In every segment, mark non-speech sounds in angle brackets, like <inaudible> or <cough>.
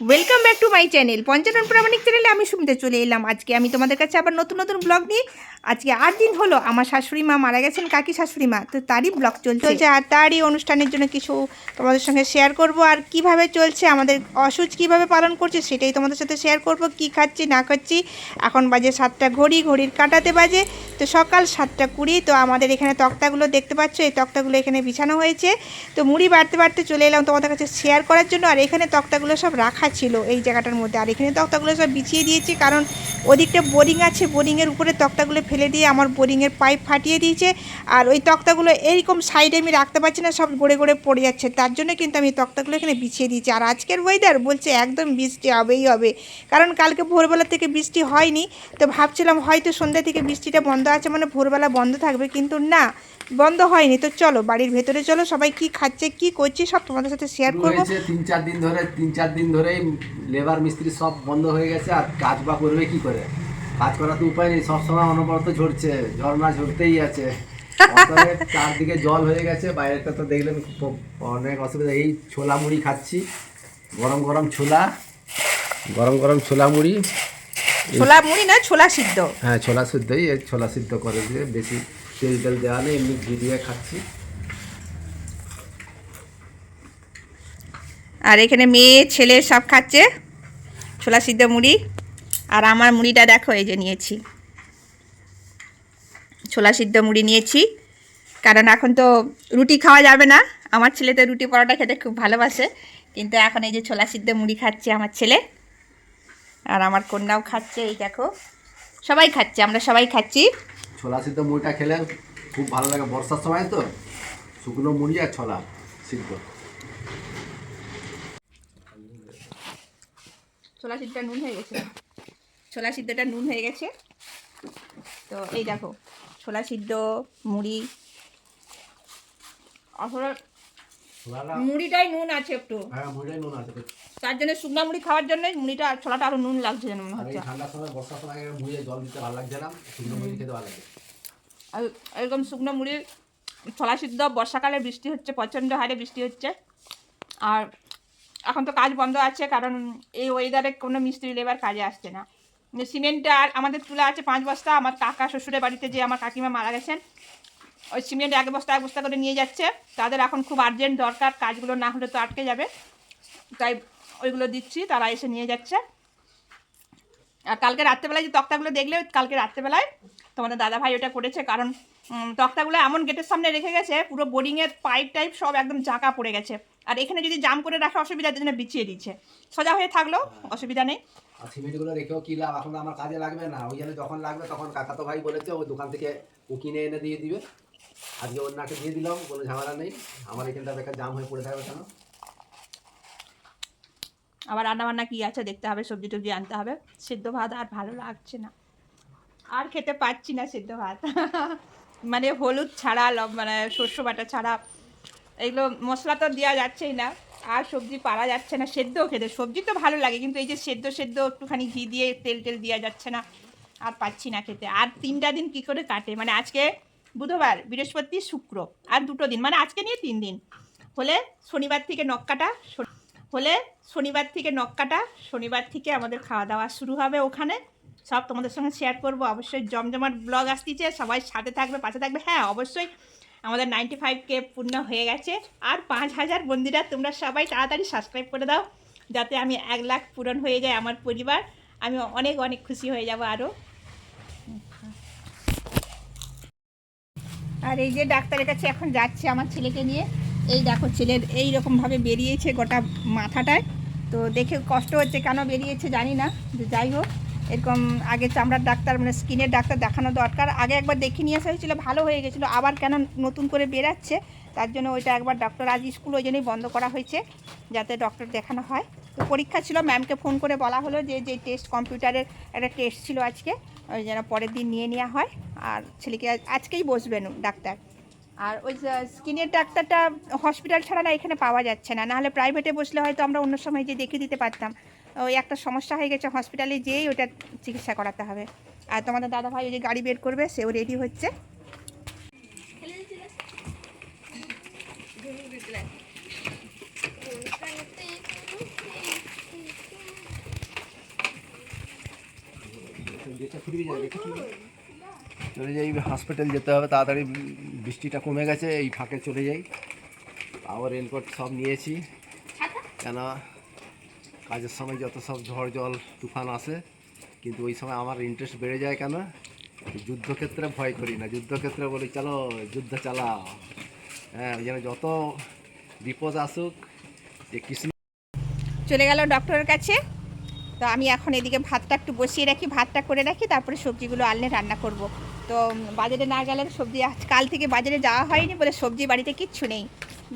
Welcome back to my channel Panchanan Pramanik চ্যানেলে আমি শুনতে চলে এলাম। আজকে আমি তোমাদের কাছে আবার নতুন নতুন ব্লগ নিয়ে আজকে আট দিন হলো আমার শাশুড়ি মা মারা গেছেন, কাকি শাশুড়ি মা। তো তারই ব্লগ চলছে। চলছে, আর তারই অনুষ্ঠানের জন্য কিছু তোমাদের সঙ্গে শেয়ার করব। আর কীভাবে চলছে, আমাদের অসুচ কীভাবে পালন করছে, সেটাই তোমাদের সাথে শেয়ার করব। কি খাচ্ছি, না খাচ্ছি, এখন বাজে সাতটা ঘড়ি, ঘড়ির কাটাতে বাজে। তো সকাল সাতটা কুড়ি, তো আমাদের এখানে তক্তাগুলো দেখতে পাচ্ছ, এই তক্তাগুলো এখানে বিছানো হয়েছে। তো মুড়ি বাড়তে বাড়তে চলে এলাম তোমাদের কাছে শেয়ার করার জন্য। আর এখানে তক্তাগুলো সব রাখা ছিল এই জায়গাটার মধ্যে। আর এখানে তক্তাগুলো সব বিছিয়ে দিয়েছি, কারণ ওদিকটা বোরিং আছে। বোরিংয়ের উপরে তক্তাগুলো ফেলে দিয়ে আমার বোরিংয়ের পাইপ ফাটিয়ে দিয়েছে। আর ওই তক্তাগুলো এইরকম সাইডে আমি রাখতে পারছি না, সব গড়ে গড়ে পড়ে যাচ্ছে। তার জন্য কিন্তু আমি তক্তাগুলো এখানে বিছিয়ে দিয়েছি। আর আজকের ওয়েদার বলছে একদম বৃষ্টি হবেই হবে। কারণ কালকে ভোরবেলা থেকে বৃষ্টি হয়নি, তো ভাবছিলাম হয়তো সন্ধ্যা থেকে বৃষ্টিটা বন্ধ আছে মানে ভোরবেলা বন্ধ থাকবে, কিন্তু না, বন্ধ হয়নি। তো চলো, বাড়ির ভেতরে চলো, সবাই কি খাচ্ছে, কি করছে, সব তোমাদের সাথে শেয়ার করব। তিন চার দিন ধরে, তিন চার দিন ধরেই লেবার মিস্ত্রি সব বন্ধ হয়ে গেছে, আর কাজ বা করবে কি করে? কাজ করার তো উপায় নেই সবসময় অনবরত ঝরছে ঝর্ণা ঝরতেই আছে। <laughs> চারদিকে জল হয়ে গেছে বাইরেটা তো দেখলেন খুব অনেক অসুবিধা। এই ছোলা মুড়ি খাচ্ছি গরম গরম ছোলা গরম গরম ছোলা মুড়ি। ছোলা মুড়ি না ছোলা সিদ্ধ। হ্যাঁ ছোলা সিদ্ধই এই ছোলা সিদ্ধ করে দিয়ে বেশি তেল তেল দেওয়া নেই এমনি ঘি দিয়ে খাচ্ছি। আর এখানে মেয়ে ছেলে সব খাচ্ছে ছোলা সিদ্ধ মুড়ি। আর আমার মুড়িটা দেখো এই যে নিয়েছি। ছোলা সিদ্ধ মুড়ি নিয়েছি। কারণ এখন তো রুটি খাওয়া যাবে না। আমার ছেলে তো রুটি পরোটা খেতে খুব ভালোবাসে। কিন্তু এখন এই যে ছোলা সিদ্ধ মুড়ি খাচ্ছে আমার ছেলে। আর আমার কন্যাও খাচ্ছে এই দেখো। সবাই খাচ্ছে আমরা সবাই খাচ্ছি। ছোলা সিদ্ধ মুড়িটা খেলে খুব ভালো লাগে বর্ষার সময় তো। শুকনো মুড়ি আর ছোলা সিদ্ধ। ছোলা সিদ্ধটা নুন হয়ে গেছে। ছোলা সিদ্ধটা নুন হয়ে গেছে। তো এই দেখো ছোলা সিদ্ধ মুড়ি। আসলে মুড়িটাই নুন আছে একটু। হ্যাঁ মুড়িটাই নুন আছে। তার জন্য শুকনো মুড়ি খাওয়ার জন্য মুড়িটা ছোলাটা আরও নুন লাগছে যেন মনে হচ্ছে। ঠান্ডার সময় বর্ষার সময় মুড়িয়ে জল দিতে ভালো লাগছে না শুকনো মুড়ি খেতে ভালো লাগে। আর এরকম শুকনো মুড়ি ছোলা সিদ্ধ বর্ষাকালে বৃষ্টি হচ্ছে প্রচণ্ড হারে বৃষ্টি হচ্ছে। আর এখন তো কাজ বন্ধ আছে কারণ এই ওয়েদারে কোনো মিস্ত্রি লেবার কাজে আসছে না। সিমেন্ট আর আমাদের তুলা আছে পাঁচ বস্তা, আমার কাকা শ্বশুরের বাড়িতে যে আমার কাকিমা মারা গেছেন, ওই সিমেন্ট এক বস্তা এক বস্তা করে নিয়ে যাচ্ছে। তাদের এখন খুব আর্জেন্ট দরকার, কাজগুলো না হলে তো আটকে যাবে। তাই ওইগুলো দিচ্ছি, তারা এসে নিয়ে যাচ্ছে। আর কালকে রাত্রেবেলায় যে তক্তাগুলো দেখলে কালকে রাত্রেবেলায় তোমাদের দাদা ভাই ওটা করেছে, কারণ তক্তাগুলো এমন গেটের সামনে রেখে গেছে, পুরো বোর্ডিংয়ের পাইপ টাইপ সব একদম জাঁকা পড়ে গেছে। আর এখানে যদি জাম করে রাখা অসুবিধা জন্য বিছিয়ে দিচ্ছে। সোজা হয়ে থাকলেও অসুবিধা নেই। আর সিমেন্টগুলো রেখেও কি লাভ? এখন আমার কাজে লাগবে না। ওই জন্য যখন লাগবে তখন কাকা তো ভাই বলেছে ওই দোকান থেকে ও কিনে এনে দিয়ে দিবে। আজকে ওর নাকে দিয়ে দিলাম, কোনো ঝামেলা নেই। আমার এখানটা বেকার জাম হয়ে পড়ে থাকবে কেন? আবার রান্নাবান্না কী আছে দেখতে হবে, সবজি টবজি আনতে হবে। সিদ্ধ ভাত আর ভালো লাগছে না। আর খেতে পাচ্ছি না সিদ্ধ ভাত। <laughs> মানে হলুদ ছাড়া মানে শস্য বাটা ছাড়া, এগুলো মশলা তো দেওয়া যাচ্ছেই না। আর সবজি পারা যাচ্ছে না, সেদ্ধও খেতে। সবজি তো ভালো লাগে, কিন্তু এই যে সেদ্ধ সেদ্ধ একটুখানি ঘি দিয়ে তেল, টেল দেওয়া যাচ্ছে না, আর পাচ্ছি না খেতে। আর তিনটা দিন কি করে কাটে? মানে আজকে বুধবার, বৃহস্পতি, শুক্র, আর দুটো দিন। মানে আজকে নিয়ে তিন দিন। হলে শনিবার থেকে নখ কাটা হলে শনিবার থেকে নখ কাটা, শনিবার থেকে আমাদের খাওয়া দাওয়া শুরু হবে ওখানে। সব তোমাদের সঙ্গে শেয়ার করব। অবশ্যই জমজমাট ব্লগ আসতেছে, সবাই সাথে থাকবে, পাশে থাকবে। হ্যাঁ অবশ্যই আমাদের নাইনটি ফাইভ কে পূর্ণ হয়ে গেছে। আর পাঁচ হাজার বন্দিরা তোমরা সবাই তাড়াতাড়ি সাবস্ক্রাইব করে দাও, যাতে আমি এক লাখ পূরণ হয়ে যায় আমার পরিবার। আমি অনেক অনেক খুশি হয়ে যাব আরও আর এই যে ডাক্তারের কাছে এখন যাচ্ছে আমার ছেলেকে নিয়ে। এই দেখো, ছেলের এই রকমভাবে বেরিয়েছে গোটা মাথাটায়। তো দেখে কষ্ট হচ্ছে, কেন বেরিয়েছে জানি না যাই হোক। এরকম আগে চামড়ার ডাক্তার মানে স্কিনের ডাক্তার দেখানো দরকার। আগে একবার দেখে নিয়ে আসা হয়েছিল, ভালো হয়ে গেছিল, আবার কেন নতুন করে বেরাচ্ছে? তার জন্য ওইটা একবার ডক্টর আজ স্কুল ওই জন্যই বন্ধ করা হয়েছে, যাতে ডক্টর দেখানো হয়। তো পরীক্ষা ছিল ম্যামকে ফোন করে বলা হলো যে যে টেস্ট কম্পিউটারের একটা টেস্ট ছিল আজকে যেন পরের দিন নিয়ে নেওয়া হয়। আর ছেলেকে আজকেই বসবেন ডাক্তার। আর ওই স্কিনের ডাক্তারটা হসপিটাল ছাড়া না এখানে পাওয়া যাচ্ছে না। নাহলে প্রাইভেটে বসলে হয়তো আমরা অন্য সময় যে দেখিয়ে দিতে পারতাম। ওই একটা সমস্যা হয়ে গেছে হসপিটালে যেয়েই ওটা চিকিৎসা করাতে হবে। আর তোমাদের দাদা ভাই ওই যে গাড়ি বের করবে, সেও রেডি হচ্ছে। যাবে। চলে যাই হসপিটাল যেতে হবে তাড়াতাড়ি বৃষ্টিটা কমে গেছে এই ফাঁকে চলে যাই। আবার রেনকোট সব নিয়েছি। কেন কাজের সময় যত সব ঝড় জল তুফান আসে কিন্তু ওই সময় আমার ইন্টারেস্ট বেড়ে যায় কেন? যুদ্ধক্ষেত্রে ভয় করি না। যুদ্ধক্ষেত্রে বলি চলো যুদ্ধ চালাও। হ্যাঁ ওই জন্য যত বিপদ আসুক যে কৃষ্ণ চলে গেল ডক্টরের কাছে। তো আমি এখন এদিকে ভাতটা একটু বসিয়ে রাখি ভাতটা করে রাখি তারপরে সবজিগুলো আনলে রান্না করব। তো বাজারে না গেলে সবজি আজ কাল থেকে বাজারে যাওয়া হয়নি বলে সবজি বাড়িতে কিচ্ছু নেই।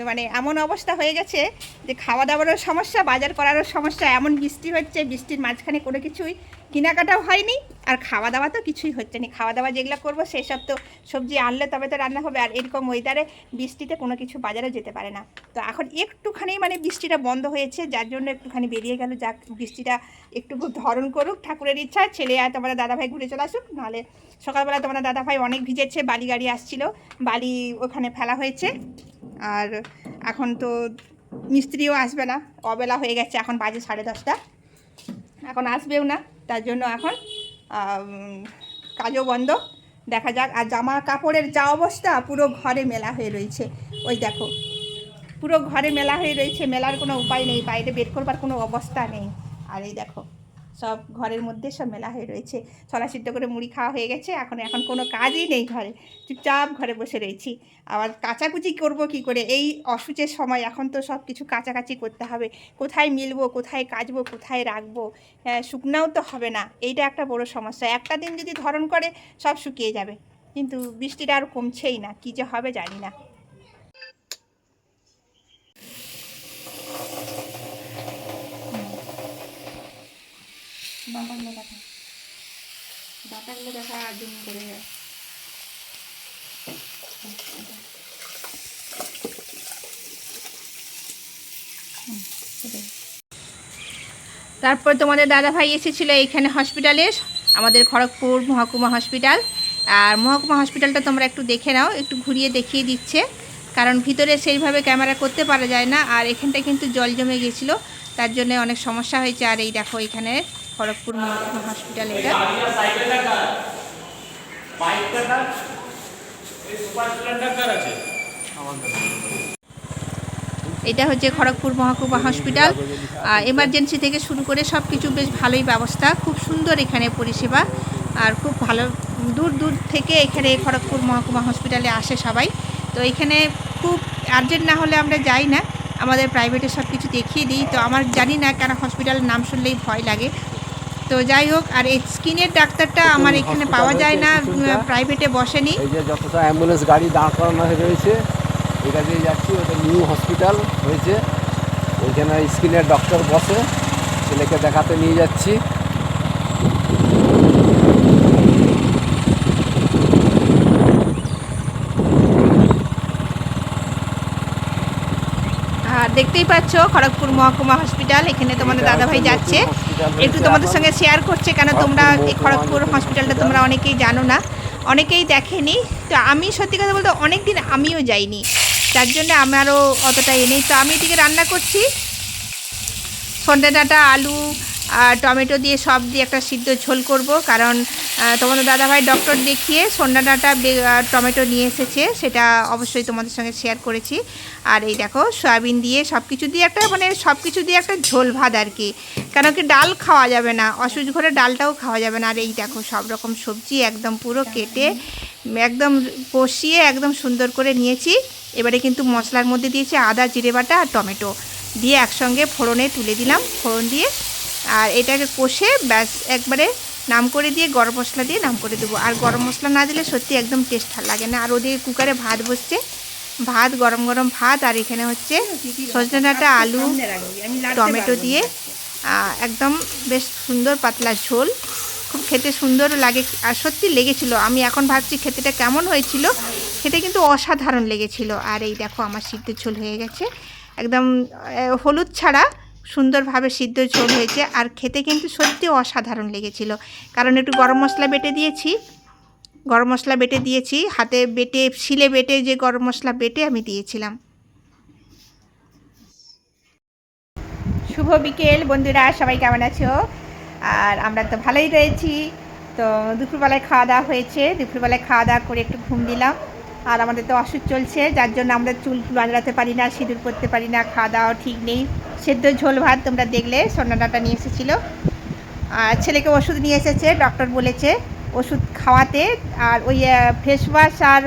মানে এমন অবস্থা হয়ে গেছে যে খাওয়া দাওয়ারও সমস্যা, বাজার করারও সমস্যা, এমন বৃষ্টি হচ্ছে, বৃষ্টির মাঝখানে কোনো কিছুই কেনাকাটাও হয়নি। আর খাওয়া দাওয়া তো কিছুই হচ্ছে না। খাওয়া দাওয়া যেগুলো করব সেসব তো সবজি আনলে তবে তো রান্না হবে আর এরকম ওয়েদারে বৃষ্টিতে কোনো কিছু বাজারে যেতে পারে না। তো এখন একটুখানি মানে বৃষ্টিটা বন্ধ হয়েছে, যার জন্য একটুখানি বেরিয়ে গেল। যাক, বৃষ্টিটা একটু ধরন করুক, ঠাকুরের ইচ্ছা। ছেলে আর তোমাদের দাদাভাই ঘুরে চলে আসুক, নাহলে সকালবেলা তোমাদের দাদাভাই অনেক ভিজেছে, বালি গাড়ি আসছিল, বালি ওখানে ফেলা হয়েছে। আর এখন তো মিস্ত্রিও আসবে না, অবেলা হয়ে গেছে, এখন বাজে সাড়ে দশটা। এখন আসবেও না, তার জন্য এখন কাজও বন্ধ। দেখা যাক, আর জামা কাপড়ের যা অবস্থা, পুরো ঘরে মেলা হয়ে রয়েছে। ওই দেখো, পুরো ঘরে মেলা হয়ে রয়েছে, মেলার কোনো উপায় নেই, বাইরে বের করবার কোনো অবস্থা নেই। আর এই দেখো সব ঘরের মধ্যে সব মেলা হয়ে রয়েছে। ছলা সিদ্ধ করে মুড়ি খাওয়া হয়ে গেছে এখন এখন কোনো কাজই নেই ঘরে। চুপচাপ ঘরে বসে রয়েছি। আবার কাচাকুচি করব কি করে? এই অসুচের সময় এখন তো সব কিছু কাচাকাচি করতে হবে। কোথায় মিলবো কোথায় কাচবো কোথায় রাখব? হ্যাঁ, শুকনাও তো হবে না। এইটা একটা বড় সমস্যা। একটা দিন যদি ধরন করে সব শুকিয়ে যাবে। কিন্তু বৃষ্টিটা আর কমছেই না। কী যে হবে জানি না। দেখা। দেখা করে তারপর তোমাদের দাদাভাই এসেছিল এইখানে হসপিটালে আমাদের খড়গপুর মহকুমা হসপিটাল আর মহকুমা হসপিটালটা তোমরা একটু দেখে নাও, একটু ঘুরিয়ে দেখিয়ে দিচ্ছে। কারণ ভিতরে সেইভাবে ক্যামেরা করতে পারা যায় না, আর এখানটা কিন্তু জল জমে গেছিল, তার জন্য অনেক সমস্যা হয়েছে। আর এই দেখো এখানে খড়গপুর মহকুমা হসপিটাল এটা। এটা হচ্ছে খড়গপুর মহকুমা হসপিটাল। এমার্জেন্সি থেকে শুরু করে সব কিছু বেশ ভালোই ব্যবস্থা। খুব সুন্দর এখানে পরিষেবা। আর খুব ভালো, দূর দূর থেকে এখানে খড়গপুর মহকুমা হসপিটালে আসে সবাই। তো এখানে খুব আর্জেন্ট না হলে আমরা যাই না। আমাদের প্রাইভেটে সব কিছু দেখিয়ে দিই। তো আমার জানি না কেন হসপিটালের নাম শুনলেই ভয় লাগে। তো যাই হোক আর এই স্কিনের ডাক্তারটা আমার এখানে পাওয়া যায় না প্রাইভেটে বসেনি। এই যে যতটা অ্যাম্বুলেন্স গাড়ি দাঁড় করানো হয়ে রয়েছে এটা দিয়ে যাচ্ছি ওটা নিউ হসপিটাল হয়েছে। ওইখানে স্কিনের ডক্টর বসে ছেলেকে দেখাতে নিয়ে যাচ্ছি। আর দেখতেই পাচ্ছ খড়গপুর মহকুমা হসপিটাল এখানে তোমাদের দাদাভাই যাচ্ছে। একটু তোমাদের সঙ্গে শেয়ার করছে কেন তোমরা এই খড়গপুর হসপিটালটা তোমরা অনেকেই জানো না অনেকেই দেখেনি। তো আমি সত্যি কথা বলতে অনেক দিন আমিও যাইনি তার জন্য আমারও অতটা এ নেই। তো আমি এদিকে রান্না করছি। সন্ধ্যে ডাঁটা আলু আর টমেটো দিয়ে সব দিয়ে একটা সিদ্ধ ঝোল করব, কারণ তোমাদের দাদাভাই ডক্টর দেখিয়ে সন্ধ্যা ডাঁটা টমেটো নিয়ে এসেছে, সেটা অবশ্যই তোমাদের সঙ্গে শেয়ার করেছি। আর এই দেখো, সয়াবিন দিয়ে সব কিছু দিয়ে একটা মানে সব কিছু দিয়ে একটা ঝোল ভাত আর কি। কেন কি ডাল খাওয়া যাবে না অসুচ ঘরে ডালটাও খাওয়া যাবে না। আর এই দেখো, সব রকম সবজি একদম পুরো কেটে, একদম কষিয়ে একদম সুন্দর করে নিয়েছি। এবারে কিন্তু মশলার মধ্যে দিয়েছি আদা, জিরে বাটা আর টমেটো। দিয়ে একসঙ্গে ফোড়নে তুলে দিলাম। ফোড়ন দিয়ে আর এটাকে কষে ব্যাস, একবারে নাম করে দিয়ে গরম মশলা দিয়ে নাম করে দেবো। আর গরম মশলা না দিলে সত্যি একদম টেস্ট লাগে না। আর ওদিকে কুকারে ভাত বসছে। ভাত, গরম গরম ভাত, আর এখানে হচ্ছে সজনে ডাঁটা আলু, টমেটো দিয়ে একদম বেশ সুন্দর পাতলা ঝোল। খুব খেতে সুন্দর লাগে। আর সত্যি লেগেছিল। আমি এখন ভাবছি খেতেটা কেমন হয়েছিল। খেতে কিন্তু অসাধারণ লেগেছিল। আর এই দেখো আমার সিদ্ধ ঝোল হয়ে গেছে। একদম হলুদ ছাড়া সুন্দরভাবে সিদ্ধ ঝোল হয়েছে আর খেতে কিন্তু সত্যি অসাধারণ লেগেছিল। কারণ একটু গরম মশলা বেটে দিয়েছি, গরম মশলা বেটে দিয়েছি, হাতে বেটে, শিলে বেটে যে গরম মশলা বেটে আমি দিয়েছিলাম। শুভ বিকেল বন্ধুরা, সবাই কেমন আছো? আর আমরা তো ভালোই রয়েছি। তো দুপুরবেলায় খাওয়া দাওয়া হয়েছে, দুপুরবেলায় খাওয়া দাওয়া করে একটু ঘুম দিলাম। আর আমাদের তো অসুখ চলছে, যার জন্য আমরা চুল বাঁধড়াতে পারি না, সিঁদুর পরতে পারি না খাওয়া দাওয়া ঠিক নেই। সেদ্ধ ঝোল ভাত তোমরা দেখলে সোনাডাটা নিয়ে এসেছিল। আর ছেলেকে ওষুধ নিয়ে এসেছে ডক্টর বলেছে ওষুধ খাওয়াতে। আর ওই ফেস ওয়াশ আর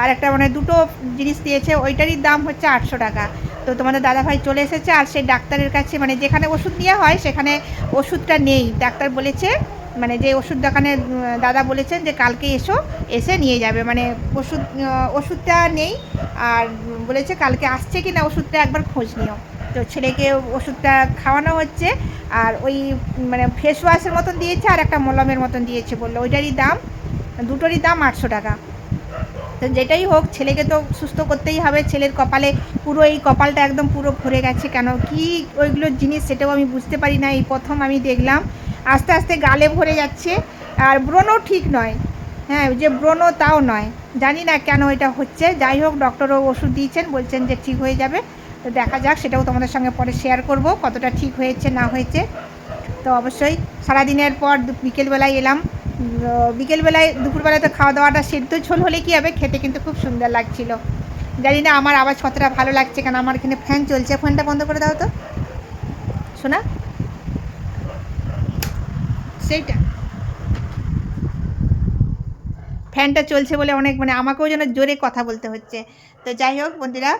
আর একটা মানে দুটো জিনিস দিয়েছে, ওইটারই দাম হচ্ছে আটশো টাকা। তো তোমাদের দাদাভাই চলে এসেছে, আর সেই ডাক্তারের কাছে মানে যেখানে ওষুধ নেওয়া হয়, সেখানে ওষুধটা নেই। ডাক্তার বলেছে মানে যে ওষুধ দোকানে দাদা বলেছেন যে কালকে এসো, এসে নিয়ে যাবে। মানে ওষুধ ওষুধটা নেই, আর বলেছে কালকে আসছে কি না ওষুধটা একবার খোঁজ নিও। তো ছেলেকে ওষুধটা খাওয়ানো হচ্ছে, আর ওই মানে ফেস ওয়াশের মতন দিয়েছে, আর একটা মলমের মতন দিয়েছে বলল। ওইটারই দাম, দুটোরই দাম আটশো টাকা। তো যেটাই হোক, ছেলেকে তো সুস্থ করতেই হবে। ছেলের কপালে পুরো এই কপালটা একদম পুরো ভরে গেছে। কেন কি ওইগুলো জিনিস সেটাও আমি বুঝতে পারি না। এই প্রথম আমি দেখলাম আস্তে আস্তে গালে ভরে যাচ্ছে। আর ব্রণও ঠিক নয়। হ্যাঁ যে ব্রণ তাও নয়। জানি না কেন এটা হচ্ছে। যাই হোক ডক্টরও ওষুধ দিয়েছেন, বলছেন যে ঠিক হয়ে যাবে। তো দেখা যাক, সেটাও তোমাদের সঙ্গে পরে শেয়ার করব, কতটা ঠিক হয়েছে, না হয়েছে। তো অবশ্যই, সারাদিনের পর বিকেলবেলায় এলাম। বিকেলবেলায় দুপুরবেলায় তো খাওয়া দাওয়াটা সেদ্ধ ঝোল হলে কী হবে? খেতে কিন্তু খুব সুন্দর লাগছিল। জানি না, আমার আওয়াজ কতটা ভালো লাগছে, কেন আমার এখানে ফ্যান চলছে? ফ্যানটা বন্ধ করে দাও তো। শোনা? সেইটা। ফ্যানটা চলছে বলে অনেক মানে আমাকেও যেন জোরে কথা বলতে হচ্ছে। তো যাই হোক বন্ধুরা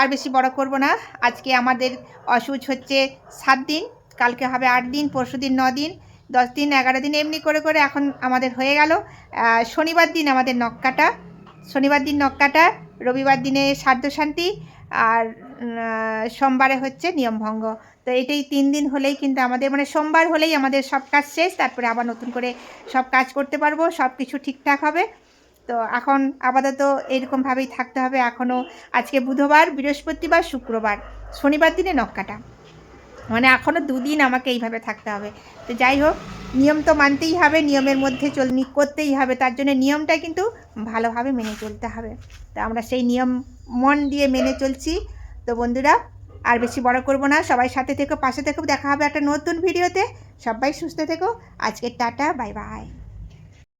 আর বেশি বড় করব না। আজকে আমাদের অসুচ হচ্ছে সাত দিন, কালকে হবে আট দিন, পরশু দিন ন দিন, দশ দিন, এগারো দিন, এমনি করে করে এখন আমাদের হয়ে গেল। শনিবার দিন আমাদের নখ কাটা। শনিবার দিন নক্কাটা রবিবার দিনে সাধ্য শান্তি আর সোমবারে হচ্ছে নিয়মভঙ্গ তো এটাই তিন দিন হলেই কিন্তু আমাদের মানে সোমবার হলেই আমাদের সব কাজ শেষ, তারপরে আবার নতুন করে সব কাজ করতে পারব, সব কিছু ঠিকঠাক হবে। তো এখন আপাতত এরকমভাবেই থাকতে হবে। এখনও আজকে বুধবার, বৃহস্পতিবার, শুক্রবার। শনিবার দিনে নখ কাটা। মানে এখনও দুদিন আমাকে এইভাবে থাকতে হবে। তো যাই হোক, নিয়ম তো মানতেই হবে, নিয়মের মধ্যে চল করতেই হবে। তার জন্য নিয়মটা কিন্তু ভালোভাবে মেনে চলতে হবে। তো আমরা সেই নিয়ম মন দিয়ে মেনে চলছি। তো বন্ধুরা, আর বেশি বড় করব না, সবাই সাথে থেকো, পাশে থেকো, দেখা হবে একটা নতুন ভিডিওতে, সবাই সুস্থ থেকো, আজকে টাটা, বাই বাই।